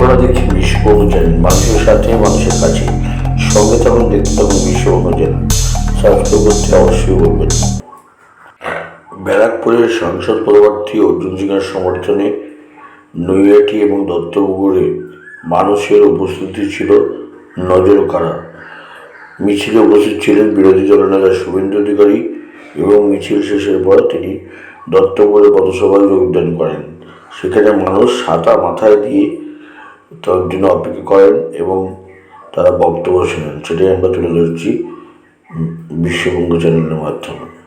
আপনারা দেখছেন বিশ্ববঙ্গ চ্যানেল মানুষের সাথে মানুষের কাছে সঙ্গে থাকুন দেখতে থাকুন বিশ্ববঙ্গ চ্যানেল সাবস্ক্রাইব করতে অবশ্যই বলবেন। ব্যারাকপুরের সাংসদ পদপ্রার্থী অর্জুন সিংয়ের সমর্থনে নৈয়াটি এবং দত্তপুকুরে মানুষের উপস্থিতি ছিল নজর কাড়া মিছিলে উপস্থিত ছিলেন বিরোধী দলনেতা শুভেন্দু অধিকারী এবং মিছিল শেষের পর তিনি দত্তপুরে পথসভায় যোগদান করেন। সেখানে মানুষ ছাতা মাথায় দিয়ে তার জন্য অপেক্ষা করেন এবং তারা বক্তব্য শোনেন। সেটাই আমরা তুলে ধরছি বিশ্ববঙ্গ চ্যানেলের মাধ্যমে।